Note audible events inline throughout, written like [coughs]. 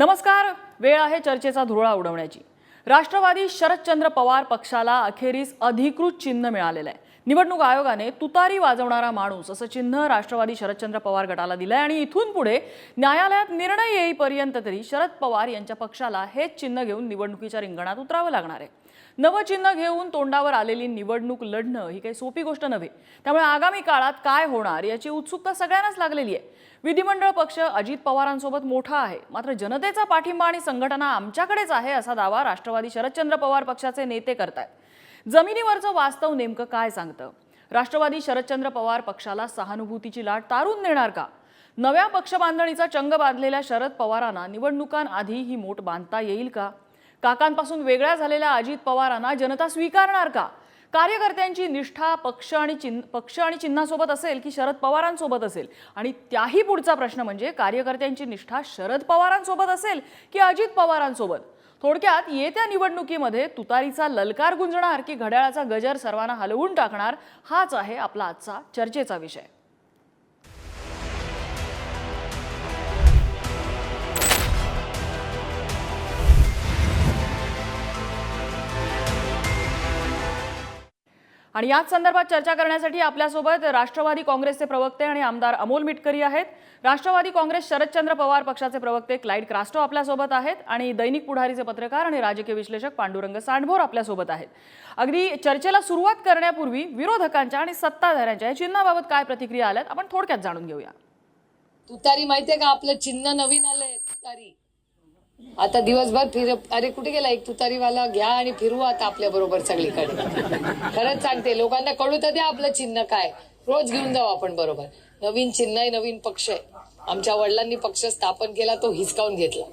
नमस्कार. वेळ आहे चर्चेचा धुरळा उडवण्याची. राष्ट्रवादी शरदचंद्र पवार पक्षाला अखेरीस अधिकृत चिन्ह मिळालेलं आहे. निवडणूक आयोगाने तुतारी वाजवणारा माणूस असं चिन्ह राष्ट्रवादी शरदचंद्र पवार गटाला दिलंय आणि इथून पुढे न्यायालयात निर्णय येईपर्यंत तरी शरद पवार यांच्या पक्षाला हेच चिन्ह घेऊन निवडणुकीच्या रिंगणात उतरावं लागणार आहे. नवं चिन्ह घेऊन तोंडावर आलेली निवडणूक लढणं ही काही सोपी गोष्ट नव्हे. त्यामुळे आगामी काळात काय होणार याची उत्सुकता सगळ्यांनाच लागलेली आहे. विधिमंडळ पक्ष अजित पवारांसोबत मोठा आहे. मात्र जनतेचा पाठिंबा आणि संघटना आमच्याकडेच आहे असा दावा राष्ट्रवादी शरदचंद्र पवार पक्षाचे नेते करतायत. जमिनीवरचं वास्तव नेमकं काय सांगतं? राष्ट्रवादी शरदचंद्र पवार पक्षाला सहानुभूतीची लाट तारून देणार का? नव्या पक्षबांधणीचा चंग बांधलेल्या शरद पवारांना निवडणुकांआधी ही मोठ बांधता येईल का? काकांपासून वेगळ्या झालेल्या अजित पवारांना जनता स्वीकारणार का? कार्यकर्त्यांची निष्ठा पक्ष आणि चिन्ह पक्ष आणि चिन्हासोबत असेल की शरद पवारांसोबत असेल? आणि त्याही पुढचा प्रश्न म्हणजे कार्यकर्त्यांची निष्ठा शरद पवारांसोबत असेल की अजित पवारांसोबत? थोडक्यात येत्या निवडणुकीमध्ये तुतारीचा ललकार गुंजणार की घड्याळाचा गजर सर्वांना हलवून टाकणार? हाच आहे आपला आजचा चर्चेचा विषय. आणि याच संदर्भात चर्चा करण्यासाठी आपल्यासोबत राष्ट्रवादी काँग्रेसचे प्रवक्ते आणि आमदार अमोल मिटकरी आहेत. राष्ट्रवादी काँग्रेस शरदचंद्र पवार पक्षाचे प्रवक्ते क्लाइड क्रास्टो आपल्यासोबत आहेत आणि दैनिक पुढारीचे पत्रकार आणि राजकीय विश्लेषक पांडुरंग सांडभोर आपल्यासोबत आहेत. अगदी चर्चेला सुरुवात करण्यापूर्वी विरोधकांच्या आणि सत्ताधाऱ्यांच्या या चिन्हाबाबत काय प्रतिक्रिया आल्यात आपण थोडक्यात जाणून घेऊया. तुतारी माहितीये का? आपलं चिन्ह नवीन आलंय तुतारी. आता दिवसभर फिर अरे कुठे गेला? एक तुतारीवाला घ्या आणि फिरू आता आपल्या बरोबर सगळीकडे. खरंच सांगते लोकांना कळू तर द्या आपलं चिन्ह काय. रोज घेऊन जाऊ आपण बरोबर. नवीन चिन्ह आहे नवीन पक्ष आहे. आमच्या वडिलांनी पक्ष स्थापन केला तो हिसकावून घेतला.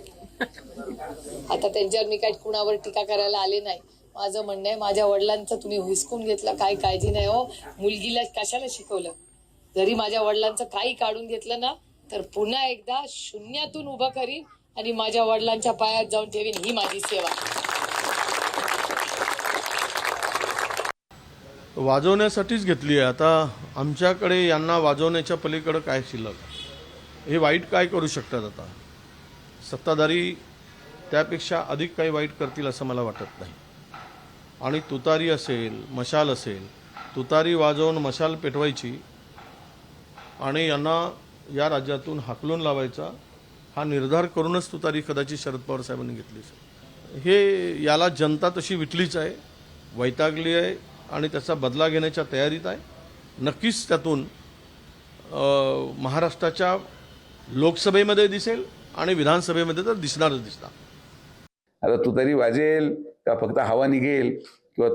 आता त्यांच्यावर मी काही कुणावर टीका करायला आले नाही. माझं म्हणणं आहे माझ्या वडिलांचं तुम्ही हिसकून घेतलं काही काळजी नाही हो. मुलगीला कशाला शिकवलं? जरी माझ्या वडिलांचं काही काढून घेतलं ना तर पुन्हा एकदा शून्यातून उभं करीन आणि माझ्या वडिलांच्या पायात जाऊन ठेवीन ही माझी सेवा. वाजवण्यासाठीच घेतली आहे. आता आमच्याकडे यांना वाजवण्याच्या पलीकडं काय शिल्लक? हे वाईट काय करू शकतात आता? सत्ताधारी त्यापेक्षा अधिक काही वाईट करतील असं मला वाटत नाही. आणि तुतारी असेल मशाल असेल तुतारी वाजवून मशाल पेटवायची आणि यांना या राज्यातून हाकलून लावायचा हा निर्धार करूनच तुतारी कदाचित शरद पवार साहेबांनी घेतली हे याला जनता तशी विटलीच आहे वैतागली आहे आणि त्याचा बदला घेण्याच्या तयारीत आहे. नक्कीच त्यातून महाराष्ट्राच्या लोकसभेमध्ये दिसेल आणि विधानसभेमध्ये तर दिसणारच दिसणार. आता तू तरी वाजेल का फक्त हवा निघेल किंवा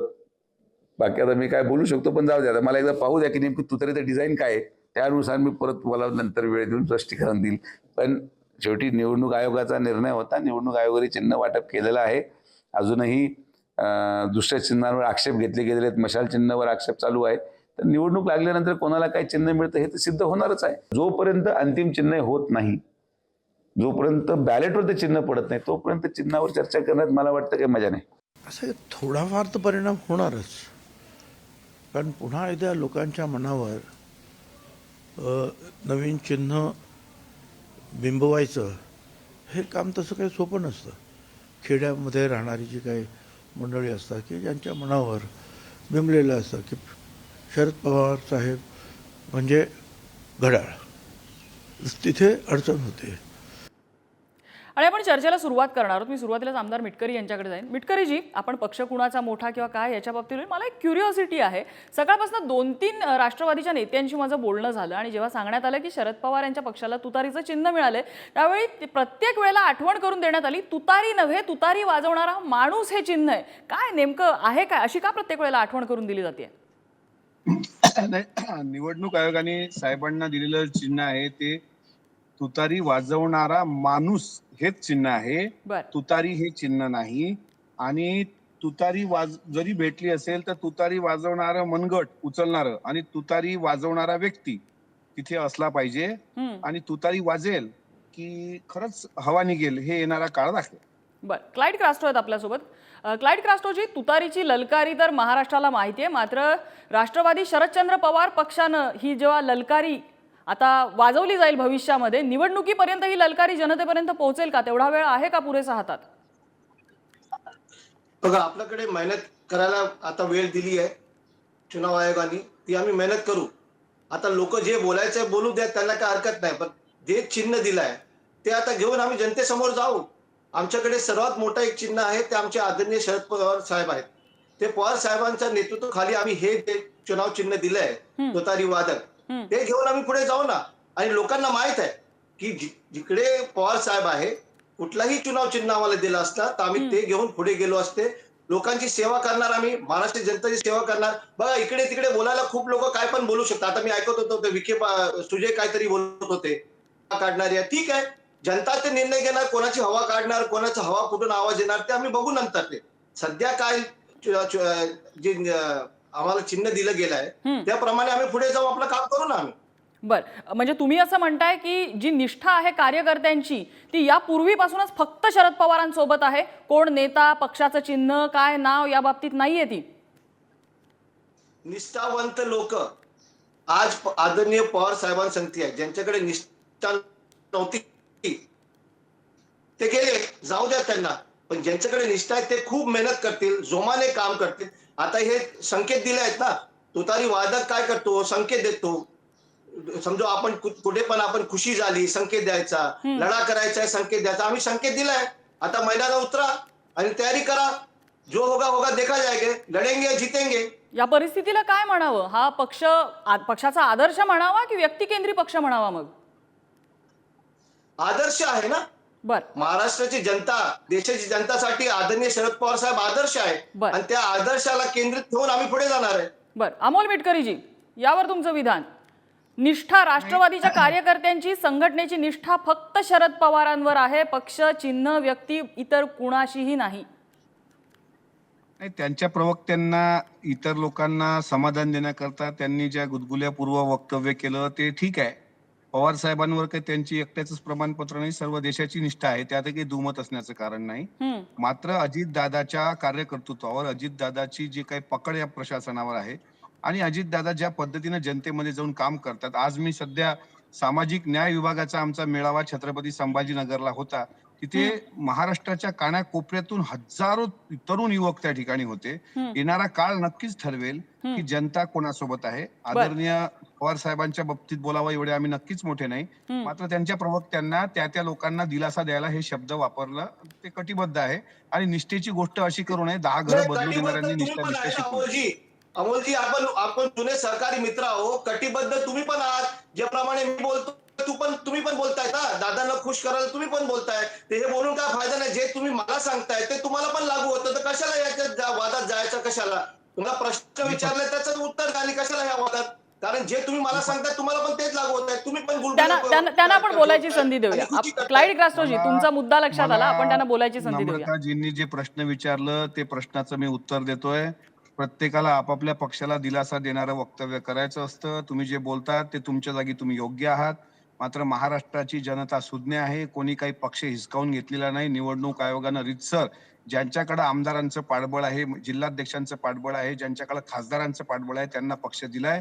बाकी आता मी काय बोलू शकतो पण जाऊ द्या आता मला एकदा पाहू द्या की नेमकं तू तरी डिझाईन काय आहे. त्यानुसार मी परत तुम्हाला नंतर वेळ देऊन स्पष्टीकरण देईल. पण शेवटी निवडणूक आयोगाचा निर्णय होता. निवडणूक आयोगाने चिन्ह वाटप केलेलं आहे. अजूनही दुसऱ्या चिन्हांवर आक्षेप घेतले गेलेले आहेत. मशाल चिन्हावर आक्षेप चालू आहे. तर निवडणूक लागल्यानंतर कोणाला काय चिन्ह मिळतं हे तर सिद्ध होणारच आहे. जोपर्यंत अंतिम चिन्ह होत नाही जोपर्यंत बॅलेटवर ते चिन्ह पडत नाही तोपर्यंत चिन्हावर चर्चा करण्यात मला वाटतं काही मजा नाही. असं थोडाफार तर परिणाम होणारच. कारण पुन्हा एकदा लोकांच्या मनावर नवीन चिन्ह बिंबवायचं हे काम तसं काही सोपं नसतं. खेड्यामध्ये राहणारी जी काही मंडळी असतात की ज्यांच्या मनावर बिंबलेलं असतं की शरद पवार साहेब म्हणजे घड्याळ. तिथे अडचण होते. आणि आपण चर्चेला सुरुवात करणार आहोत. मी सुरुवातीलाच आमदार मिटकरी यांच्याकडे जाईन. मिटकरीजी आपण पक्ष कुणाचा मोठा किंवा काय याच्या बाबतीत होईल. मला एक क्युरिओसिटी आहे. सकाळपासून दोन तीन राष्ट्रवादीच्या नेत्यांशी माझं बोलणं झालं आणि जेव्हा सांगण्यात आलं की शरद पवार यांच्या पक्षाला तुतारीचं चिन्ह मिळालंय त्यावेळी ते प्रत्येक वेळेला आठवण करून देण्यात आली तुतारी नव्हे तुतारी वाजवणारा माणूस हे चिन्ह आहे. काय नेमकं आहे काय? अशी का प्रत्येक वेळेला आठवण करून दिली जाते? [coughs] [coughs] निवडणूक आयोगाने साहेबांना दिलेलं चिन्ह आहे ते तुतारी वाजवणारा माणूस हेच चिन्ह आहे. तुतारी हे चिन्ह नाही. आणि तुतारी वाज जरी भेटली असेल तर तुतारी वाजवणारं मनगट उचलणार आणि तुतारी वाजवणारा व्यक्ती तिथे असला पाहिजे. आणि तुतारी वाजेल की खरंच हवा निघेल हे येणारा काळ दाखवेल. बरं. क्लाइड क्रास्टो आहेत आपल्यासोबत. क्लाइड क्रास्टोची तुतारीची ललकारी तर महाराष्ट्राला माहिती आहे. मात्र राष्ट्रवादी शरदचंद्र पवार पक्षानं ही जेव्हा ललकारी आता वाजवली जाईल भविष्यामध्ये निवडणुकीपर्यंत ही ललकारी जनतेपर्यंत पोहोचेल का? तेवढा वेळ आहे का पुरेसा हातात? बघा आपल्याकडे मेहनत करायला आता वेळ दिली आहे चुनाव आयोगाने. ती आम्ही मेहनत करू. आता लोक जे बोलायचं बोलू द्या त्यांना काय हरकत नाही. पण जे चिन्ह दिलं आहे ते आता घेऊन आम्ही जनतेसमोर जाऊ. आमच्याकडे सर्वात मोठं एक चिन्ह आहे ते आमचे आदरणीय शरद पवार साहेब आहेत. ते पवार साहेबांच्या नेतृत्वाखाली आम्ही हे जे चुनाव चिन्ह दिलं आहे तुतारी वादक. ते घेऊन आम्ही पुढे जाऊ ना. आणि लोकांना माहीत आहे की जिकडे पवार साहेब आहे कुठलाही चुनाव चिन्ह आम्हाला दिलं असता तर आम्ही ते घेऊन पुढे गेलो असते. लोकांची सेवा करणार आम्ही महाराष्ट्र जनतेची सेवा करणार. बघा इकडे तिकडे बोलायला खूप लोक काय पण बोलू शकतात. आता मी ऐकत होतो विखे सुजय काहीतरी बोलत होते. काढणारी. आहे ठीक आहे. जनता ते निर्णय घेणार कोणाची हवा काढणार कोणाचा हवा कुठून आवाज येणार ते आम्ही बघू नंतर ते. सध्या काय जे आम्हाला चिन्ह दिलं गेलं. आहे त्याप्रमाणे आम्ही पुढे जाऊ आपलं काम करू ना आम्ही. बर. म्हणजे तुम्ही असं म्हणताय की जी निष्ठा आहे कार्यकर्त्यांची ती यापूर्वीपासूनच फक्त शरद पवारांसोबत आहे. कोण नेता पक्षाचं चिन्ह काय नाव या बाबतीत नाहीये ती. निष्ठावंत लोक आज आदरणीय पवार साहेबांसंगती आहे. ज्यांच्याकडे निष्ठा नव्हती ते गेले. जाऊ द्या त्यांना. पण ज्यांच्याकडे निष्ठा आहे ते खूप मेहनत करतील जोमाने काम करतील. आता हे संकेत दिले आहेत ना. तुतारी वादक काय करतो? संकेत देतो. समजो आपण कुठे पण आपण खुशी झाली संकेत द्यायचा. लढा करायचा आहे संकेत द्यायचा. आम्ही संकेत दिलाय. आता मैदानात उतरा आणि तयारी करा. जो होगा होगा देखा जाएगा. लढेंगे जीतेंगे. या परिस्थितीला काय म्हणावं? हा पक्ष पक्षाचा आदर्श म्हणावा की व्यक्तिकेंद्री पक्ष म्हणावा मग? आदर्श आहे ना? बर. महाराष्ट्राची जनता देशाची जनतासाठी आदरणीय शरद पवार साहेब आदर्श आहे. बर. आणि त्या आदर्शाला केंद्रित ठेवून आम्ही पुढे जाणार आहे. बर. अमोल मिटकरीजी यावर तुमचं विधान. निष्ठा राष्ट्रवादीच्या कार्यकर्त्यांची संघटनेची निष्ठा फक्त शरद पवारांवर आहे. पक्ष चिन्ह व्यक्ती इतर कुणाशीही नाही. नाही त्यांच्या प्रवक्त्यांना इतर लोकांना समाधान देण्याकरता त्यांनी ज्या गुदगुल्यापूर्व वक्तव्य केलं ते ठीक आहे. पवार साहेबांवर काही त्यांची एकट्याच प्रमाणपत्र नाही सर्व देशाची निष्ठा आहे. त्यात काही दुमत असण्याचं कारण नाही. मात्र अजितदादाच्या कार्यकर्तृत्वावर अजितदादाची जी काही पकड या प्रशासनावर आहे आणि अजितदादा ज्या पद्धतीने जनतेमध्ये जाऊन काम करतात. आज मी सध्या सामाजिक न्याय विभागाचा आमचा मेळावा छत्रपती संभाजीनगरला होता. तिथे महाराष्ट्राच्या कानाकोपऱ्यातून हजारो तरुण युवक त्या ठिकाणी होते. येणारा काळ नक्कीच ठरवेल. की जनता कोणासोबत आहे. आदरणीय पवार साहेबांच्या बाबतीत बोलावं एवढे आम्ही नक्कीच मोठे नाही. मात्र त्यांच्या प्रवक्त्यांना त्या त्या लोकांना दिलासा द्यायला हे शब्द वापरलं ते कटिबद्ध आहे. आणि निष्ठेची गोष्ट अशी करू नये दहा घरं बदलू कटिबद्ध देणाऱ्यांनी निष्ठा निष्ठा आहे, शिकवू अमोलजी. अमोलजी आपण आपण जुने सहकारी मित्र आहो कटिबद्ध तुम्ही पण आहात. ज्याप्रमाणे मी बोलतो तू पण तुम्ही पण बोलताय ना. दादांना खुश करायला तुम्ही पण बोलताय. ते हे बोलून काय फायदा नाही. जे तुम्ही मला सांगताय ते तुम्हाला पण लागू होतं. तर कशाला याच्यात जा- वादात जायचं कशाला? तुम्हाला प्रश्न विचारले त्याचं उत्तर आणि कशाला या वादात? कारण जे तुम्ही मला सांगताय तुम्हाला पण तेच लागू होत आहे तुम्ही पण त्यांना आपण बोलायची संधी देऊया. क्लाइड ग्रास्टोजी तुमचा मुद्दा लक्षात आला. आपण त्यांना बोलायची संधी देऊया. जे प्रश्न विचारलं ते प्रश्नाचं मी उत्तर देतोय. प्रत्येकाला आपापल्या पक्षाला दिलासा देणारं वक्तव्य करायचं असतं. तुम्ही जे बोलतात ते तुमच्या जागी तुम्ही योग्य आहात. मात्र महाराष्ट्राची जनता सुज्ञ आहे. कोणी काही पक्ष हिसकावून घेतलेला नाही. निवडणूक आयोगानं रितसर ज्यांच्याकडे आमदारांचं पाठबळ आहे जिल्हाध्यक्षांचं पाठबळ आहे ज्यांच्याकडे खासदारांचं पाठबळ आहे त्यांना पक्ष दिलाय.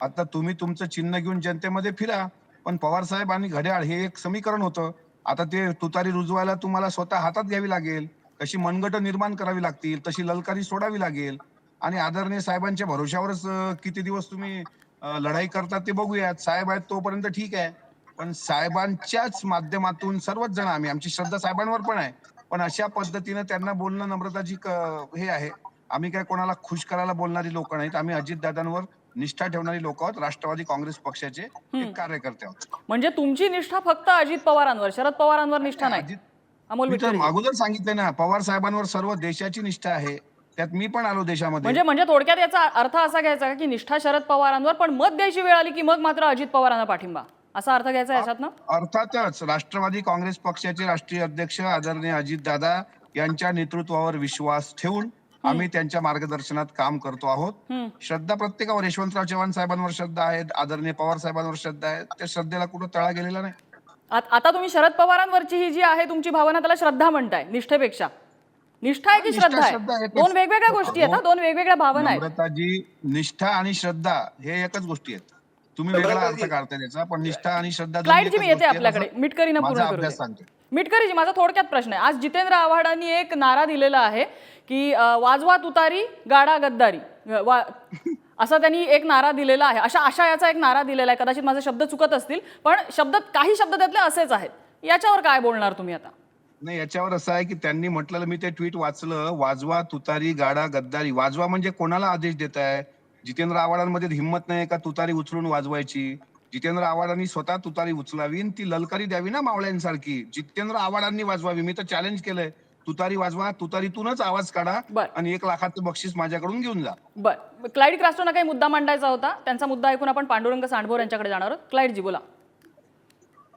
आता तुम्ही तुमचं चिन्ह घेऊन जनतेमध्ये फिरा. पण पवार साहेब आणि घड्याळ हे एक समीकरण होतं. आता ते तुतारी रुजवायला तुम्हाला स्वतः हातात घ्यावी लागेल. कशी मनगट निर्माण करावी लागतील. तशी ललकारी सोडावी लागेल. आणि आदरणीय साहेबांच्या भरोशावरच किती दिवस तुम्ही लढाई करतात ते बघूयात. साहेब आहेत तोपर्यंत ठीक आहे. पण साहेबांच्याच माध्यमातून सर्वच जण आम्ही आमची श्रद्धा साहेबांवर पण आहे. पण अशा पद्धतीनं त्यांना बोलणं नम्रताची हे आहे. आम्ही काय कोणाला खुश करायला बोलणारी लोक नाहीत. आम्ही अजितदादांवर निष्ठा ठेवणारी लोक आहोत. राष्ट्रवादी काँग्रेस पक्षाचे कार्यकर्ते आहोत. म्हणजे तुमची निष्ठा फक्त अजित पवारांवर शरद पवारांवर निष्ठा नाही अजित- अमोल अगोदर सांगितलं ना पवार साहेबांवर सर्व देशाची निष्ठा आहे. त्यात मी पण आलो देशामध्ये. म्हणजे म्हणजे थोडक्यात याचा अर्थ असा घ्यायचा की निष्ठा शरद पवारांवर पण मत द्यायची वेळ आली की मग मात्र अजित पवारांना पाठिंबा? असा अर्थ घ्यायचा याच्यात ना अर्थातच. राष्ट्रवादी काँग्रेस पक्षाचे राष्ट्रीय अध्यक्ष आदरणीय अजितदादा यांच्या नेतृत्वावर विश्वास ठेवून आम्ही त्यांच्या मार्गदर्शनात काम करतो आहोत. श्रद्धा प्रत्येकावर. यशवंतराव चव्हाण साहेबांवर श्रद्धा आहे. आदरणीय पवार साहेबांवर श्रद्धा आहे. त्या श्रद्धेला कुठं तळा गेलेला नाही. आत- तुम्ही शरद पवारांवरची ही जी आहे तुमची भावना त्याला श्रद्धा म्हणताय निष्ठेपेक्षा. निष्ठा आहे की श्रद्धा आहे. दोन वेगवेगळ्या गोष्टी आहेत दोन वेगवेगळ्या भावना आहेत. निष्ठा आणि श्रद्धा हे एकच गोष्टी आहेत. तुम्ही वेगळा अर्थ की- काढताय त्याचा पण निष्ठा आणि श्रद्धा जी मी येते आपल्याकडे. मिटकरीनं पूर्ण माझा करू. सांगते मिटकरीजी माझा थोडक्यात प्रश्न आहे. आज जितेंद्र आव्हाडांनी एक नारा दिलेला आहे की वाजवा तुतारी गाडा गद्दारी. वा असा त्यांनी एक नारा दिलेला आहे. अशा आशयाचा एक नारा दिलेला आहे. कदाचित माझे शब्द चुकत असतील पण शब्द काही शब्द त्यातले असेच आहेत. याच्यावर काय बोलणार तुम्ही आता? नाही याच्यावर असं आहे की त्यांनी म्हटलेलं मी ते ट्विट वाचलं वाजवा तुतारी गाडा गद्दारी. वाजवा म्हणजे कोणाला आदेश देत आहे जितेंद्र आव्हाडांमध्ये हिंमत नाही का तुतारी उचलून वाजवायची? जितेंद्र आव्हाडांनी स्वतः तुतारी उचलावी आणि ती ललकारी द्यावी ना मावळ्यांसारखी? जितेंद्र आव्हाडांनी वाजवावी. मी तर चॅलेंज केलंय. तुतारी वाजवा तुतारीतूनच आवाज काढा बर. आणि एक लाखाचं बक्षीस माझ्याकडून घेऊन जा. बर. क्लाइड क्रास्टोना काही मुद्दा मांडायचा होता? त्यांचा मुद्दा ऐकून आपण पांडुरंग सांडभोर यांच्याकडे जाणार आहोत. क्लाइड जी बोला.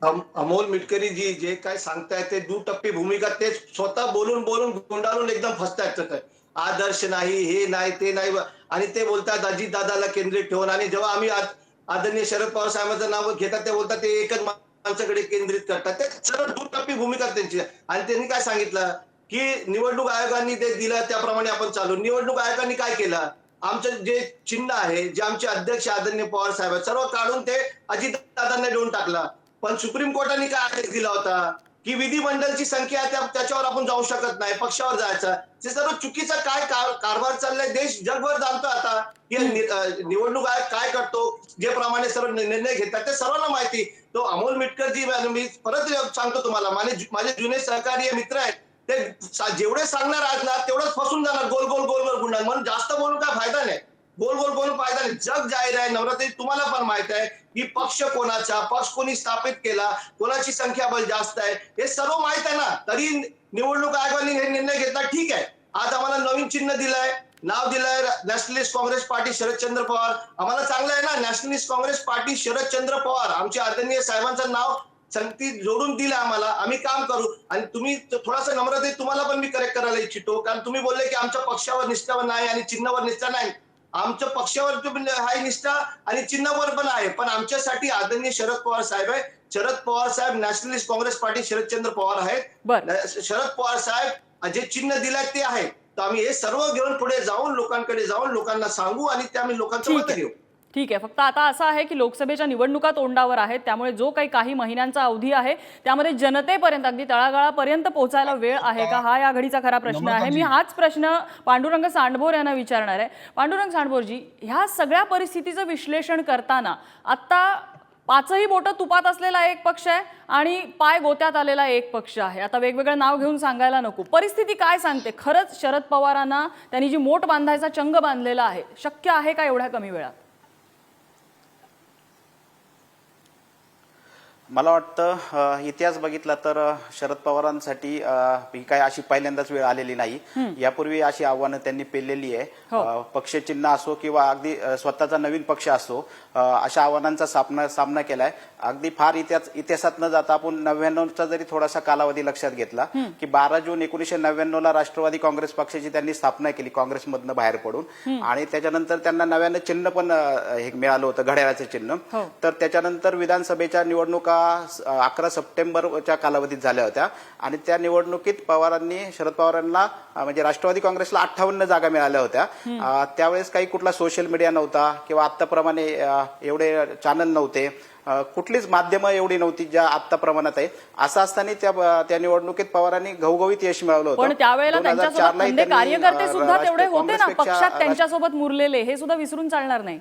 अम- अमोल मिटकरी जी जे काय सांगतायत ते दुटप्पी भूमिका ते स्वतः बोलून बोलून गुंडाळून एकदम फसतायत. आदर्श नाही हे नाही ते नाही. आणि ते बोलतात अजित दादाला केंद्रित ठेवून. आणि जेव्हा आम्ही आदरणीय शरद पवार साहेबांचं नाव घेतात ते बोलतात ते एकच माणसाकडे केंद्रित करतात. ते सरळ दुटप्पी भूमिका त्यांची. आणि त्यांनी काय सांगितलं? की निवडणूक आयोगांनी ते दिलं त्याप्रमाणे आपण चालू. निवडणूक आयोगांनी काय केलं? आमचं जे चिन्ह आहे जे आमचे अध्यक्ष आदरणीय पवार साहेब सर्व काढून ते अजित दादांना देऊन टाकला. पण सुप्रीम कोर्टाने काय आदेश दिला होता? की विधिमंडळची संख्या त्या- त्याच्यावर आपण जाऊ शकत नाही पक्षावर जायचं. ते सर्व चुकीचा काय कार- कारभार चाललाय देश जगभर जाणतो आता. की निवडणूक आयोग काय करतो जे प्रमाणे सर्व निर्णय घेतात ते सर्वांना माहिती. तो अमोल मिटकरजी मी परत सांगतो तुम्हाला. माझे माझे जुने सहकारी मित्र आहेत. ते जेवढे सांगणार आहेत ना तेवढंच फसून जाणार. गोल गोल गोल गोल गुंडा म्हणून जास्त बोलून काय फायदा नाही. गोल गोल गोल फायदा जग जाहीर आहे नवरात्री तुम्हाला पण माहीत आहे की पक्ष कोणाचा पक्ष कोणी स्थापित केला कोणाची संख्याबळ जास्त आहे हे सर्व माहीत आहे ना. तरी निवडणूक आयोगाने हे निर्णय घेतला ठीक आहे. आज आम्हाला नवीन चिन्ह दिलंय नाव दिलंय Nationalist Congress Party Sharadchandra Pawar. आम्हाला चांगलं आहे ना Nationalist Congress Party Sharadchandra Pawar आमचे आदरणीय साहेबांचं नाव संगती जोडून दिलं आम्हाला. आम्ही काम करू. आणि तुम्ही थोडासा नम्रते तुम्हाला पण मी करेक्ट करायला इच्छितो. कारण तुम्ही बोलले की आमच्या पक्षावर निष्ठावर नाही आणि चिन्हावर निष्ठा नाही. आमच्या पक्षावर हाय निष्ठा आणि चिन्हावर पण आहे. पण आमच्यासाठी आदरणीय शरद पवार साहेब आहे Sharad Pawar saheb Nationalist Congress Party Sharadchandra Pawar आहेत. शरद पवार साहेब जे चिन्ह दिलंय ते आहे. तर आम्ही हे सर्व घेऊन पुढे जाऊन लोकांकडे जाऊन लोकांना सांगू आणि ते आम्ही लोकांचं मत आहे. घेऊ. ठीक आहे फक्त आता असं आहे की लोकसभेच्या निवडणुका तोंडावर आहेत त्यामुळे जो काही काही महिन्यांचा अवधी आहे त्यामध्ये जनतेपर्यंत अगदी तळागाळापर्यंत पोहोचायला वेळ आहे का? हा या घडीचा खरा प्रश्न आहे. मी हाच प्रश्न पांडुरंग सांडभोर यांना विचारणार आहे. पांडुरंग सांडभोरजी ह्या सगळ्या परिस्थितीचं विश्लेषण करताना आत्ता पाचही बोटं तुपात असलेला एक पक्ष आहे आणि पाय गोत्यात आलेला एक पक्ष आहे. आता वेगवेगळं नाव घेऊन सांगायला नको. परिस्थिती काय सांगते? खरंच शरद पवारांना त्यांनी जी मोठ बांधायचा चंग बांधलेला आहे शक्य आहे का एवढ्या कमी वेळात? मला वाटतं इतिहास बघितला तर शरद पवारांसाठी ही काय अशी पहिल्यांदाच वेळ आलेली नाही. यापूर्वी अशी आव्हानं त्यांनी पेललेली आहे. अ, पक्षचिन्ह असो किंवा अगदी स्वतःचा नवीन पक्ष असो अशा आव्हानांचा सामना सामना केलाय. अगदी फार इतिहास इतिहासात न जाता आपण नव्याण्णवचा जरी थोडासा कालावधी लक्षात घेतला की बारा जून एकोणीशे नव्याण्णव ला राष्ट्रवादी काँग्रेस पक्षाची त्यांनी स्थापना केली काँग्रेसमधनं बाहेर पडून. आणि त्याच्यानंतर त्यांना नव्यानं चिन्ह पण हे मिळालं होतं घड्याळाचं चिन्ह. हो. तर त्याच्यानंतर विधानसभेच्या निवडणुका अकरा सप्टेंबरच्या कालावधीत झाल्या होत्या. आणि त्या निवडणुकीत पवारांनी शरद पवारांना म्हणजे राष्ट्रवादी काँग्रेसला अठ्ठावन्न जागा मिळाल्या होत्या. त्यावेळेस काही कुठला सोशल मीडिया नव्हता किंवा आताप्रमाणे अ, एवढे चॅनल नव्हते. कुठलीच माध्यमं एवढी नव्हती ज्या आत्ता प्रमाणात आहे. असं असताना त्या त्या निवडणुकीत पवारांनी घवघवीत यश मिळवलं होतं. त्यावेळेला 2004 त्यांच्यासोबत लाही खंदे त्यांनी, कार्यकर्ते सुद्धा तेवढे होते ना पक्षात त्यांच्यासोबत मुरलेले हे सुद्धा विसरून चालणार नाही.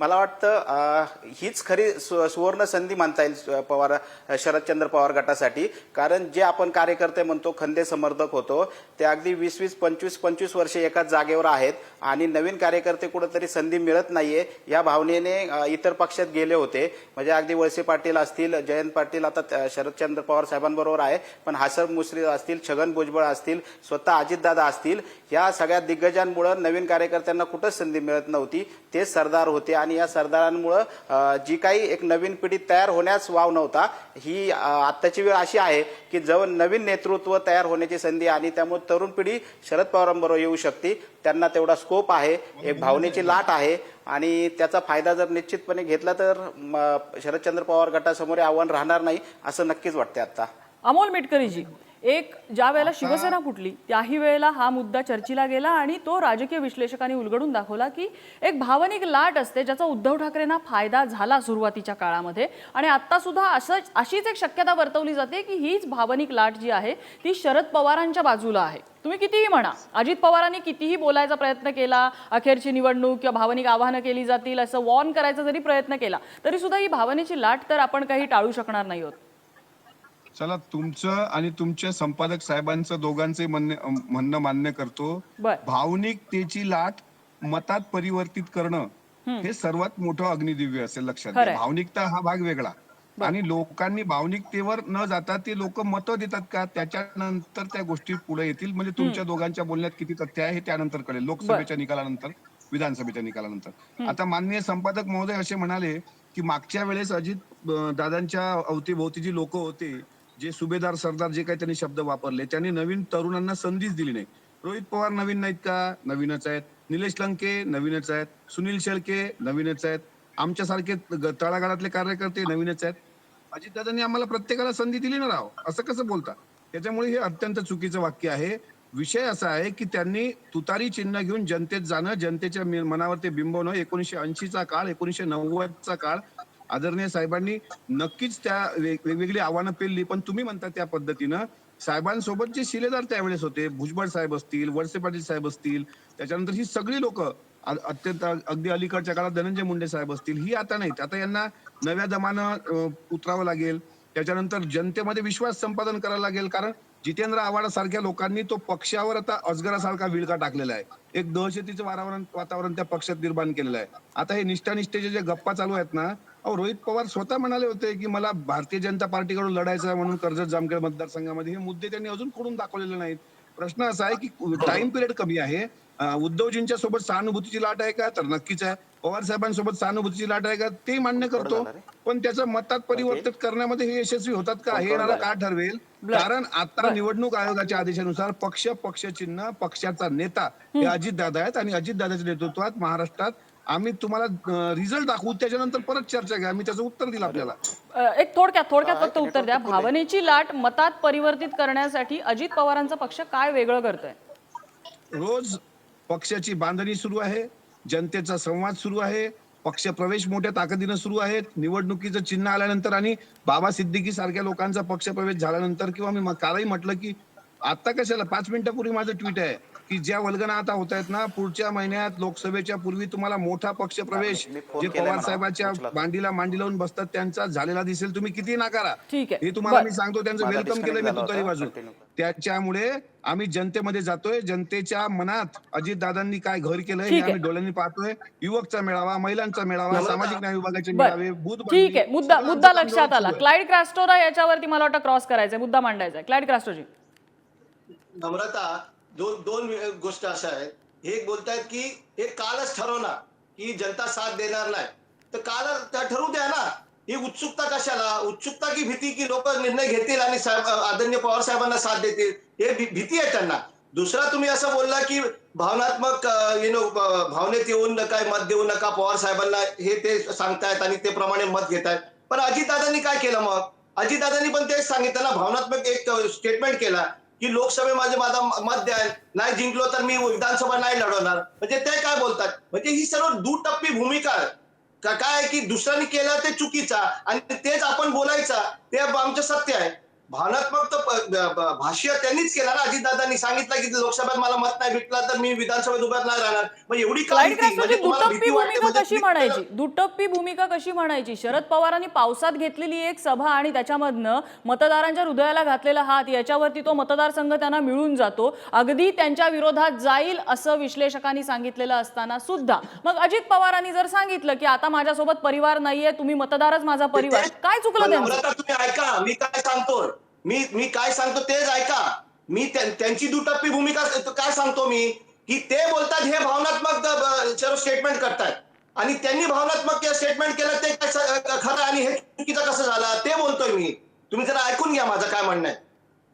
मला वाटतं हीच खरी सु- सुवर्ण संधी मानता येईल पवार शरदचंद्र पवार गटासाठी. कारण जे आपण कार्यकर्ते म्हणतो खंदे समर्थक होतो ते अगदी वीस वीस पंचवीस पंचवीस वर्षे एकाच जागेवर आहेत आणि नवीन कार्यकर्ते कुठंतरी संधी मिळत नाहीये या भावनेने इतर पक्षात गेले होते. म्हणजे अगदी वळसे पाटील असतील जयंत पाटील आता शरदचंद्र पवार साहेबांबरोबर आहे पण हासर मुश्रीफ असतील छगन भुजबळ असतील स्वतः अजितदादा असतील या सगळ्या दिग्गजांमुळे नवीन कार्यकर्त्यांना कुठंच संधी मिळत नव्हती. ते सरदार होते आणि या सरदारांमुळं जी काही एक नवीन पिढी तयार होण्यास वाव नव्हता ही आत्ताची वेळ अशी आहे की जवळ नवीन नेतृत्व तयार होण्याची संधी आणि त्यामुळे तरुण पिढी शरद पवारांबरोबर येऊ शकते. त्यांना तेवढा स्कोप आहे एक भावनेची लाट आहे आणि त्याचा फायदा जर निश्चितपणे घेतला तर शरदचंद्र पवार गटासमोर आव्हान राहणार नाही असं नक्कीच वाटते आता अमोल मिटकरीजी एक ज्या वेळेला शिवसेना फुटली त्याही वेळेला हा मुद्दा चर्चेला गेला आणि तो राजकीय विश्लेषकांनी उलगडून दाखवला की एक भावनिक लाट असते ज्याचा उद्धव ठाकरेंना फायदा झाला सुरुवातीच्या काळामध्ये. आणि आता सुद्धा असंच अशीच एक शक्यता वर्तवली जाते की हीच भावनिक लाट जी आहे ती शरद पवारांच्या बाजूला आहे. तुम्ही कितीही म्हणा अजित पवारांनी कितीही बोलायचा प्रयत्न केला अखेरची निवडणूक किंवा भावनिक आव्हानं केली जातील असं वॉर्न करायचा जरी प्रयत्न केला तरी सुद्धा ही भावनेची लाट तर आपण काही टाळू शकणार नाही आहोत. चला तुमचं आणि तुमच्या संपादक साहेबांचं दोघांचे म्हणणे मान्य करतो. भावनिकतेची लाट मतात परिवर्तित करणं हे. सर्वात मोठं अग्निदिव्य असेल लक्षात. भावनिकता हा भाग वेगळा. आणि लोकांनी भावनिकतेवर न जाता ते लोक मतं देतात का? त्याच्यानंतर त्या गोष्टी पुढे येतील. म्हणजे तुमच्या दोघांच्या बोलण्यात किती तथ्य आहे हे त्यानंतर कळेल. लोकसभेच्या निकालानंतर विधानसभेच्या निकालानंतर. आता माननीय संपादक महोदय असे म्हणाले की मागच्या वेळेस अजित दादांच्या अवतीभोवती जी लोक होते जे सुभेदार सरदार जे काही त्यांनी शब्द वापरले त्यांनी नवीन तरुणांना संधीच दिली नाही. रोहित पवार नवीन नाहीत का? नवीनच आहेत. निलेश लंके नवीनच आहेत. सुनील शेळके नवीनच आहेत. आमच्यासारखे ग- तळागाळातले कार्यकर्ते नवीनच आहेत. अजितदादांनी आम्हाला प्रत्येकाला संधी दिली ना राव? असं कसं बोलता? त्याच्यामुळे हे अत्यंत चुकीचं वाक्य आहे. विषय असा आहे की त्यांनी तुतारी चिन्ह घेऊन जनतेत जाणं जनतेच्या मनावरती मनावर ते बिंबवणं एकोणीशे ऐंशीचा काळ एकोणीशे नव्वदचा काळ आदरणीय साहेबांनी नक्कीच त्या वेग- वेगवेगळी आव्हानं पेलली पण तुम्ही म्हणता त्या पद्धतीनं साहेबांसोबत जे शिलेदार त्यावेळेस होते भुजबळ साहेब असतील वळसे पाटील साहेब असतील त्याच्यानंतर ही सगळी लोक अत्यंत अगदी अलीकडच्या काळात धनंजय मुंडे साहेब असतील ही आता नाहीत. आता यांना नव्या दमानं उतरावं लागेल. त्याच्यानंतर जनतेमध्ये विश्वास संपादन करायला लागेल कारण जितेंद्र आव्हाड सारख्या लोकांनी तो पक्षावर आता अजगरासारखा विळका टाकलेला आहे. एक दहशतीचं वातावरण वातावरण त्या पक्षात निर्माण केलेलं आहे. आता हे निष्ठानिष्ठेचे जे गप्पा चालू आहेत ना अहो रोहित पवार स्वतः म्हणाले होते की मला भारतीय जनता पार्टीकडून लढायचं आहे म्हणून कर्जत जामखेड मतदारसंघामध्ये हे मुद्दे त्यांनी अजून खोडून दाखवलेले नाहीत. प्रश्न असा आहे की टाइम पिरियड कमी आहे. उद्धवजींच्या सोबत सहानुभूतीची लाट आहे का? तर नक्कीच आहे. पवार साहेबांसोबत सहानुभूतीची लाट आहे का? ते मान्य करतो. पण त्याचं मतात परिवर्तित करण्यामध्ये हे यशस्वी होतात का? हे येणारा का ठरवेल? कारण आता निवडणूक आयोगाच्या आदेशानुसार पक्ष पक्ष चिन्ह पक्षाचा नेता हे अजितदादा आहेत आणि अजितदादाच्या नेतृत्वात महाराष्ट्रात आम्ही तुम्हाला रिझल्ट दाखवू त्याच्यानंतर परत चर्चा घ्या. मी त्याचं उत्तर दिलं आपल्याला. एक थोडक्यात थोडक्यात फक्त उत्तर द्या. भावनेची लाट मतात परिवर्तित करण्यासाठी अजित पवारांचा पक्ष काय वेगळं करतोय? रोज पक्षाची बांधणी सुरू आहे जनतेचा संवाद सुरू आहे पक्ष प्रवेश मोठ्या ताकदीनं सुरू आहेत निवडणुकीचं चिन्ह आल्यानंतर आणि बाबा सिद्दीकी सारख्या लोकांचा पक्ष प्रवेश झाल्यानंतर किंवा मी म- कालही म्हटलं की आता कशाला? पाच मिनिटापूर्वी माझं ट्विट आहे. की ज्या वल्गना आता होत आहेत ना पुढच्या महिन्यात लोकसभेच्या पूर्वी तुम्हाला मोठा पक्ष प्रवेश जे पवार. साहेबांच्या. मांडीला मांडी लावून बसतात त्यांचा झालेला दिसेल तुम्ही किती नाकारा ठीक आहे. हे तुम्हाला. मी सांगतो त्यांचं वेलकम केलं मी तुतारी. बाजू. त्याच्यामुळे आम्ही जनतेमध्ये जातोय जनतेच्या मनात अजित दादांनी काय घर केलंय हे. आम्ही डोळ्यांनी पाहतोय युवकचा मेळावा महिलांचा मेळावा. सामाजिक न्याय विभागाचे मेळावे बूथ ठीक आहे मुद्दा मुद्दा लक्षात आला. क्लाइड क्रॅस्टोरा याच्यावरती मला वाटतं क्रॉस करायचंय मुद्दा मांडायचा आहे क्लाइड क्रॅस्टोजी नम्रता दोन दोन गोष्ट अशा आहेत. हे एक बोलतायत की हे कालच ठरवणार की जनता साथ देणार नाही. तर काल त्या ठरवू द्या ना. ही उत्सुकता कशाला? उत्सुकता की भीती की लोक निर्णय घेतील आणि आदरणीय पवार साहेबांना साथ देतील? हे भीती आहे त्यांना. दुसरा तुम्ही असं बोलला की भावनात्मक यु नो भावनेत येऊन काय मत देऊ नका पवार साहेबांना. हे ते सांगतायत आणि ते प्रमाणे मत घेत आहेत पण अजितदादांनी काय केलं मग? अजितदादांनी पण तेच सांगितलं ना. भावनात्मक एक स्टेटमेंट केला. की लोकसभेमध्ये माझा मत द्याल नाही जिंकलो तर मी विधानसभा नाही लढवणार. म्हणजे ते काय बोलतात? म्हणजे ही सर्व दुटप्पी भूमिका आहे. काय की दुसऱ्यांनी केलं ते चुकीचा आणि तेच आपण बोलायचा ते आमचं सत्य आहे. भावनात्मक तर भाष्य त्यांनीच केला ना. अजितदादांनी सांगितलं की लोकसभेत मला मत नाही भेटला तर मी विधानसभेत उभ्यात नाही राहणार. मग एवढी म्हणजे दुटप्पी भूमिका म्हणजे कशी म्हणायची? दुटप्पी भूमिका कशी म्हणायची? शरद पवारांनी पावसात घेतलेली एक सभा आणि त्याच्यामधनं मतदारांच्या हृदयाला घातलेला हात याच्यावरती तो मतदारसंघ त्यांना मिळून जातो. अगदी त्यांच्या विरोधात जाईल असं विश्लेषकांनी सांगितलेलं असताना सुद्धा. मग अजित पवारांनी जर सांगितलं की आता माझ्यासोबत परिवार नाहीये तुम्ही मतदारच माझा परिवार. काय चुकलं त्यांचं? तुम्ही ऐका. मी काय सांगतो मी मी काय सांगतो तेच ऐका. मी त्यां- त्यांची दुटप्पी भूमिका काय सांगतो मी? की ते बोलतात हे भावनात्मक स्टेटमेंट करतायत आणि त्यांनी भावनात्मक स्टेटमेंट केलं ते खरं आणि हे चुकीचं कसं झालं? ते बोलतोय मी. तुम्ही जरा ऐकून घ्या माझं काय म्हणणं आहे.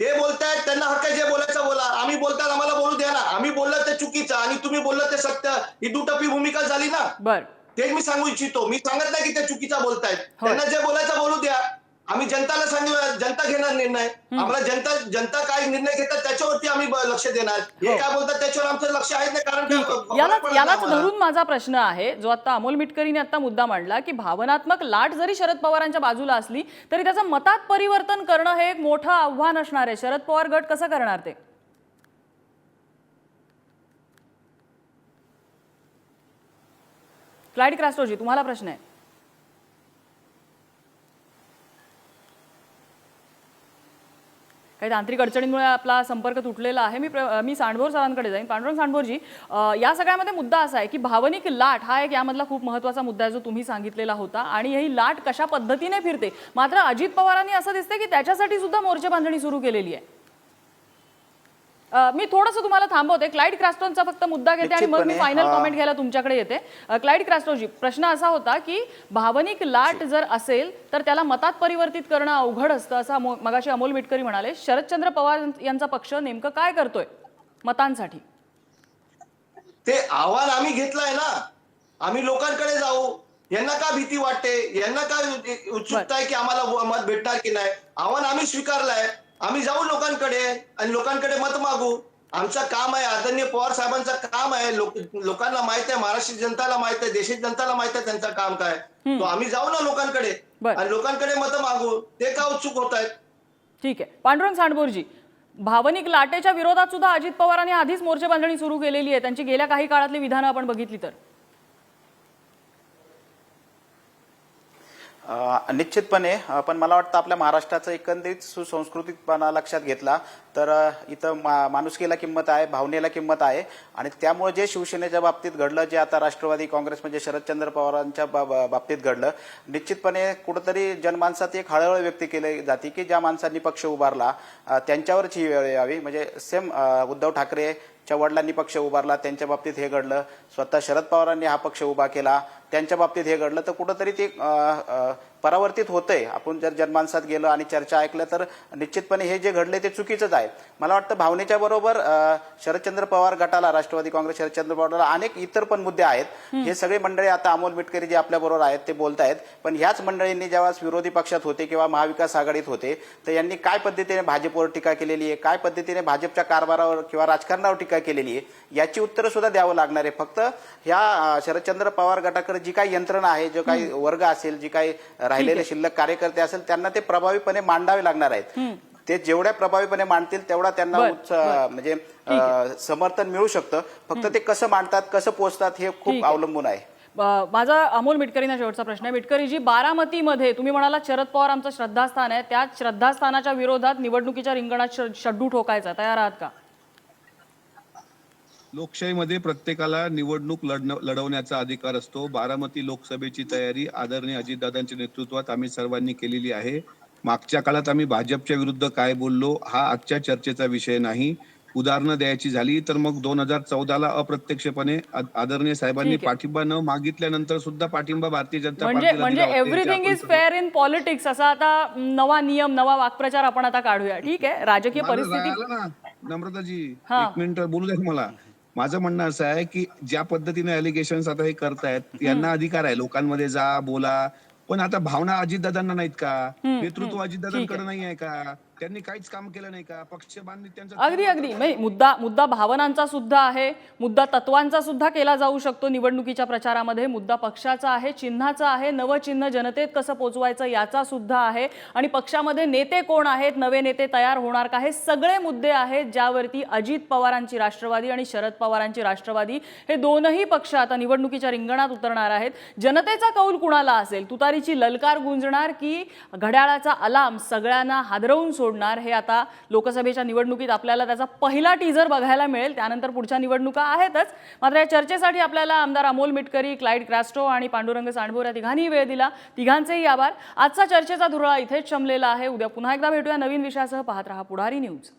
ते बोलतायत त्यांना हक्क जे बोलायचं बोला. आम्ही बोलताय आम्हाला बोलू द्या ना. आम्ही बोललं ते चुकीचं आणि तुम्ही बोललं ते सत्य. ही दुटप्पी भूमिका झाली ना. बर. तेच मी सांगू इच्छितो. मी सांगत नाही की ते चुकीचा बोलतायत. त्यांना जे बोलायचं बोलू द्या. आम्ही जनताला सांगू जनता घेणार निर्णय. आम्हाला जनता जनता काय निर्णय घेतात त्याच्यावरती आम्ही लक्ष देणार. हे काय बोलतात त्याच्यावर आमचं लक्ष आहे ना? कारण. यालाच यालाच नाही. धरून माझा प्रश्न आहे जो आता अमोल मिटकरीने आता मुद्दा मांडला की भावनात्मक लाट जरी शरद पवारांच्या बाजूला असली तरी त्याचं मतात परिवर्तन करणं हे एक मोठं आव्हान असणार आहे. शरद पवार गट कसं करणार ते? क्लाइड क्रॅस्टोजी तुम्हाला प्रश्न आहे. काही तांत्रिक अडचणींमुळे आपला संपर्क तुटलेला आहे. मी प्र- मी सांडभोर सरांकडे जाईन. पांडुरंग सांडभोरजी या सगळ्यामध्ये मुद्दा असा आहे की भावनिक लाट हा एक यामधला खूप महत्त्वाचा मुद्दा आहे जो तुम्ही सांगितलेला होता आणि ही लाट कशा पद्धतीने फिरते? मात्र अजित पवारांनी असं दिसते की त्याच्यासाठी सुद्धा मोर्चे बांधणी सुरू केलेली आहे. मी थोडंसं तुम्हाला थांबवते. क्लाइड क्रॅस्टोनचा फक्त मुद्दा घेते आणि मग मी फायनल कॉमेंट घ्यायला तुमच्याकडे येते. क्लाइड क्रॅस्टोजी प्रश्न असा होता की भावनिक लाट जर असेल तर त्याला मतात परिवर्तित करणं अवघड असतं असं मगाशी अमोल मिटकरी म्हणाले. शरदचंद्र पवार यांचा पक्ष नेमकं काय करतोय मतांसाठी? ते आव्हान आम्ही घेतलंय ना. आम्ही लोकांकडे जाऊ. यांना का भीती वाटते? यांना काय उत्सुकता आहे की आम्हाला मत भेटणार की नाही? आव्हान आम्ही स्वीकारलंय. आम्ही जाऊ लोकांकडे आणि लोकांकडे मत मागू. आमचं काम आहे आदरणीय पवार साहेबांचं काम आहे. लोक लोकांना माहीत आहे महाराष्ट्र जनताला माहीत आहे देशात जनताला माहीत आहे त्यांचं काम काय तो आम्ही जाऊ ना लोकांकडे. आणि लोकांकडे मत मागू. ते का उत्सुक होत आहेत? ठीक आहे. पांडुरंग सांडभोरजी भावनिक लाटेच्या विरोधात सुद्धा अजित पवारांनी आधीच मोर्चे बांधणी सुरू केलेली आहे. त्यांची गेल्या काही काळातली विधानं आपण बघितली तर. निश्चितपणे पण मला वाटतं आपल्या महाराष्ट्राचं एकंदरीत सुसंस्कृतिकपणा लक्षात घेतला तर इथं मा माणुसकीला किंमत आहे भावनेला किंमत आहे आणि त्यामुळे जे शिवसेनेच्या बाबतीत घडलं जे आता राष्ट्रवादी काँग्रेस म्हणजे शरदचंद्र पवारांच्या बाबतीत घडलं निश्चितपणे कुठंतरी जनमानसात एक हळहळ व्यक्त केली जाते की ज्या माणसांनी पक्ष उभारला त्यांच्यावरच ही वेळ यावी. म्हणजे सेम उद्धव ठाकरे च्या वडिलांनी पक्ष उभारला त्यांच्या बाबतीत हे घडलं स्वतः शरद पवारांनी हा पक्ष उभा केला त्यांच्या बाबतीत हे घडलं तर कुठंतरी ते परावर्तित होतंय. आपण जर जनमानसात गेलो आणि चर्चा ऐकलं तर निश्चितपणे हे जे घडले ते चुकीचंच आहे. मला वाटतं भावनेच्या बरोबर शरदचंद्र पवार गटाला राष्ट्रवादी काँग्रेस शरदचंद्र पवारला अनेक इतर पण मुद्दे आहेत. हे सगळे मंडळी आता अमोल मिटकरी जे आपल्या बरोबर आहेत ते बोलत आहेत पण ह्याच मंडळींनी जेव्हा विरोधी पक्षात होते किंवा महाविकास आघाडीत होते तर यांनी काय पद्धतीने भाजपवर टीका केलेली आहे? काय पद्धतीने भाजपच्या कारभारावर किंवा राजकारणावर टीका केलेली आहे? याची उत्तरं सुद्धा द्यावं लागणार आहे. फक्त ह्या शरदचंद्र पवार गटाकडे जी काही यंत्रणा आहे जो काही वर्ग असेल जी काही राहिलेले शिल्लक कार्यकर्ते असेल त्यांना ते प्रभावीपणे मांडावे लागणार आहेत. ते जेवढ्या प्रभावीपणे मांडतील तेवढा त्यांना म्हणजे समर्थन मिळू शकतं. फक्त ते कसं मांडतात कसं पोचतात हे खूप. अवलंबून आहे. माझा अमोल मिटकरींना शेवटचा प्रश्न आहे. मिटकरीजी बारामतीमध्ये तुम्ही म्हणाला शरद पवार आमचं श्रद्धास्थान आहे. त्या श्रद्धास्थानाच्या विरोधात निवडणुकीच्या रिंगणात शड्डू ठोकायचा. तयार आहात का? लोकशाहीमध्ये प्रत्येकाला निवडणूक लढणं लढवण्याचा अधिकार असतो. बारामती लोकसभेची तयारी आदरणीय अजितदादांच्या नेतृत्वात आम्ही सर्वांनी केलेली आहे. मागच्या काळात आम्ही भाजपच्या विरुद्ध काय बोललो हा आजच्या चर्चेचा विषय नाही. उदाहरणं द्यायची झाली तर मग दोन हजार चौदाला अप्रत्यक्षपणे आदरणीय साहेबांनी. पाठिंबा न मागितल्यानंतर सुद्धा पाठिंबा भारतीय जनता म्हणजे म्हणजे. Everything is fair in politics असा आता नवा नियम नवा वाक्प्रचार आपण आता काढूया. ठीक आहे? राजकीय परिस्थिती नम्रताजी. एक मिनिट बोलू द्या मला. माझं म्हणणं असं आहे की ज्या पद्धतीने अलिगेशन आता हे करतायत यांना अधिकार आहे. लोकांमध्ये जा बोला. पण आता भावना अजितदादांना नाहीत का? नेतृत्व अजितदादांकडे नाही आहे. का? त्यांनी काहीच काम केलं नाही का? पक्ष बांधणी त्यांचं अगदी अगदी. म्हणजे मुद्दा मुद्दा भावनांचा सुद्धा आहे. मुद्दा तत्वांचा सुद्धा केला जाऊ शकतो निवडणुकीच्या प्रचारामध्ये. मुद्दा पक्षाचा आहे चिन्हाचा आहे नवं चिन्ह जनतेत कसं पोचवायचं याचा सुद्धा आहे. आणि पक्षामध्ये नेते कोण आहेत नवे नेते तयार होणार का हे सगळे मुद्दे आहेत ज्यावरती अजित पवारांची राष्ट्रवादी आणि शरद पवारांची राष्ट्रवादी हे दोनही पक्ष आता निवडणुकीच्या रिंगणात उतरणार आहेत. जनतेचा कौल कुणाला असेल? तुतारीची ललकार गुंजणार की घड्याळाचा अलार्म सगळ्यांना हादरवून सोडणार हे आता लोकसभेच्या निवडणुकीत आपल्याला त्याचा पहिला टीजर बघायला मिळेल. त्यानंतर पुढच्या निवडणुका आहेतच. मात्र या चर्चेसाठी आपल्याला आमदार अमोल मिटकरी क्लाइड क्रॅस्टो आणि पांडुरंग सांडभोर या तिघांनी वेळ दिला. तिघांचेही आभार. आजचा चर्चेचा धुरळा इथेच शमलेला आहे. उद्या पुन्हा एकदा भेटूया नवीन विषयासह. पाहत रहा पुढारी न्यूज.